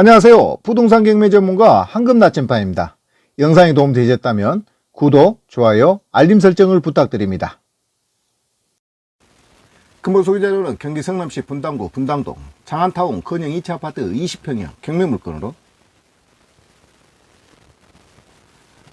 안녕하세요. 부동산 경매 전문가 황금 나침반입니다. 영상이 도움되셨다면 구독, 좋아요, 알림 설정을 부탁드립니다. 근본 소개자료는 경기 성남시 분당구 분당동 장안타운 건영 2차 아파트 20평형 경매 물건으로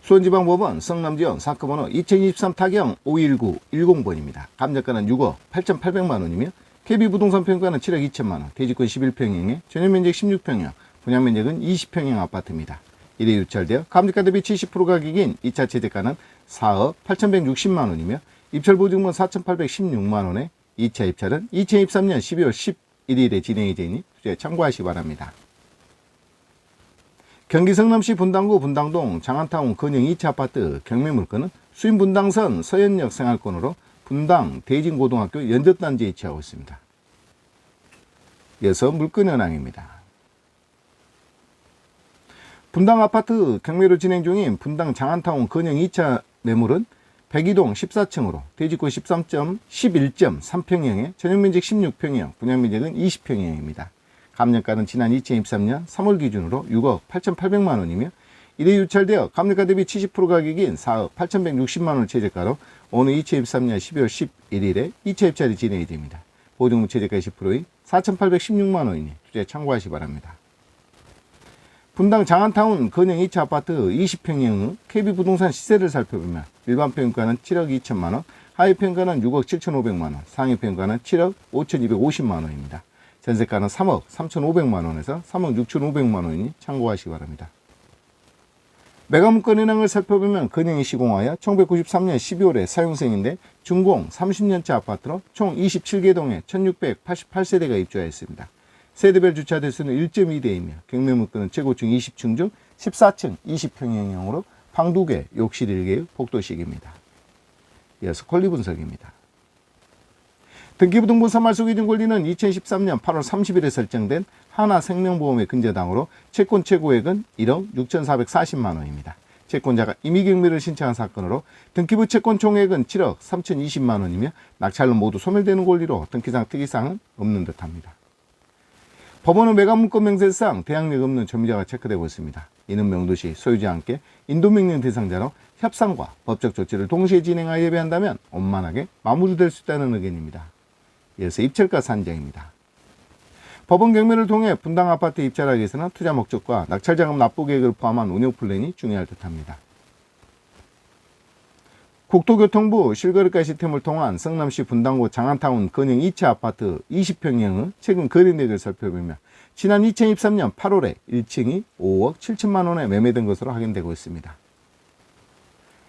수원지방법원 성남지원 사건번호 2023 타경 51910번입니다. 감정가는 6억 8,800만 원이며 KB부동산 평가는 7억 2천만 원, 대지권 11평형에 전용면적 16평형, 분양면적은 20평형 아파트입니다. 이래 유찰되어 감정가 대비 70% 가격인 2차 최저가는 4억 8,160만 원이며 입찰 보증금 4,816만 원에 2차 입찰은 2023년 12월 11일에 진행이 되니 투자에 참고하시기 바랍니다. 경기 성남시 분당구 분당동 장안타운 건영 2차 아파트 경매 물건은 수인 분당선 서현역 생활권으로 분당 대진고등학교 연접단지에 위치하고 있습니다. 이어서 물건 현황입니다. 분당 아파트 경매로 진행 중인 분당 장안타운 건영 2차 매물은 백이동 14층으로 대지권 13.11.3평형에 전용면적 16평형, 분양면적은 20평형입니다. 감정가는 지난 2023년 3월 기준으로 6억 8,800만 원이며 이래 유찰되어 감정가 대비 70% 가격인 4억 8,160만 원 최저가로 오늘 2023년 12월 11일에 2차 입찰이 진행이 됩니다. 보증금 최저가 20%인 4,816만 원이니 투자에 참고하시 기 바랍니다. 분당 장안타운 건영 2차 아파트 20평형의 KB부동산 시세를 살펴보면 일반 평가는 7억 2천만 원, 하위 평가는 6억 7,500만 원, 상위 평가는 7억 5,250만 원입니다. 전세가는 3억 3,500만 원에서 3억 6,500만 원이니 참고하시기 바랍니다. 매각물건 현황을 살펴보면 건영이 시공하여 1993년 12월에 사용생인데 준공 30년차 아파트로 총 27개 동에 1688세대가 입주하였습니다. 세대별 주차 대수는 1.2대이며 경매 물건은 최고층 20층 중 14층 20평형으로 방 2개, 욕실 1개의 복도식입니다. 이어서 권리 분석입니다. 등기부등본 사말소 기준 권리는 2013년 8월 30일에 설정된 하나생명보험의 근저당으로 채권 최고액은 1억 6,440만 원입니다. 채권자가 임의경매를 신청한 사건으로 등기부 채권 총액은 7억 3,020만 원이며 낙찰로 모두 소멸되는 권리로 등기상 특이사항은 없는 듯합니다. 법원은 매각문건 명세상 대항력 없는 점유자가 체크되고 있습니다. 이는 명도시 소유자와 함께 인도명령 대상자로 협상과 법적 조치를 동시에 진행하여 예배한다면 원만하게 마무리될 수 있다는 의견입니다. 이어서 입찰가 산정입니다. 법원 경매를 통해 분당 아파트 입찰하기 위해서는 투자 목적과 낙찰자금 납부 계획을 포함한 운영 플랜이 중요할 듯합니다. 국토교통부 실거래가 시스템을 통한 성남시 분당구 장안타운 건영 2차 아파트 20평형의 최근 거래 내역을 살펴보면 지난 2023년 8월에 1층이 5억 7천만 원에 매매된 것으로 확인되고 있습니다.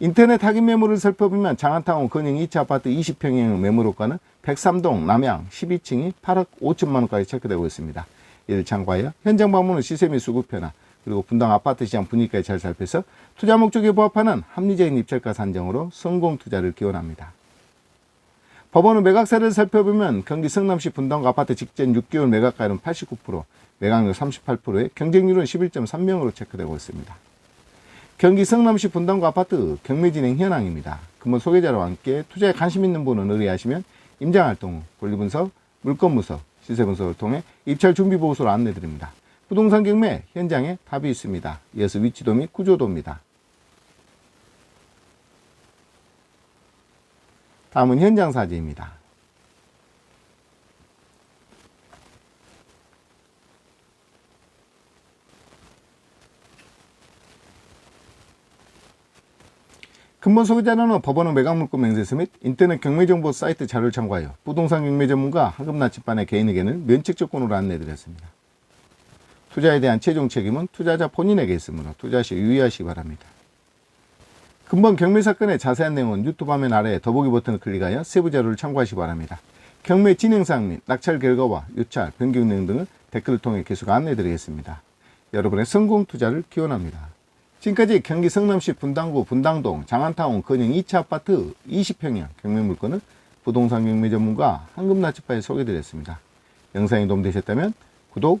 인터넷 확인 매물을 살펴보면 장안타운 건영 2차 아파트 20평형의 매물호가는 103동 남양 12층이 8억 5천만 원까지 체크되고 있습니다. 이를 참고하여 현장 방문은 시세 및 수급 변화 그리고 분당 아파트 시장 분위기까지 잘 살펴서 투자 목적에 부합하는 합리적인 입찰가 산정으로 성공 투자를 기원합니다. 법원은 매각사를 살펴보면 경기 성남시 분당 아파트 직전 6개월 매각가율은 89%, 매각률 38%에 경쟁률은 11.3명으로 체크되고 있습니다. 경기 성남시 분당구 아파트 경매 진행 현황입니다. 근본 소개자와 함께 투자에 관심 있는 분은 의뢰하시면 임장활동, 권리분석, 물건분석, 시세분석을 통해 입찰 준비 보고서를 안내드립니다. 부동산 경매 현장에 답이 있습니다. 이어서 위치도 및 구조도입니다. 다음은 현장 사진입니다. 근본 소개자료는 법원의 매각물건 명세서 및 인터넷 경매정보 사이트 자료를 참고하여 부동산 경매 전문가 하급 나침반의 개인 의견을 면책조건으로 안내드렸습니다. 투자에 대한 최종 책임은 투자자 본인에게 있으므로 투자 시 유의하시기 바랍니다. 근본 경매 사건의 자세한 내용은 유튜브 화면 아래 더보기 버튼을 클릭하여 세부 자료를 참고하시기 바랍니다. 경매 진행사항 및 낙찰 결과와 유찰, 변경 내용 등을 댓글을 통해 계속 안내드리겠습니다. 여러분의 성공 투자를 기원합니다. 지금까지 경기 성남시 분당구 분당동 장안타운 건영 2차 아파트 20평형 경매 물건을 부동산 경매 전문가 황금나치파에 소개드렸습니다. 영상이 도움되셨다면 구독,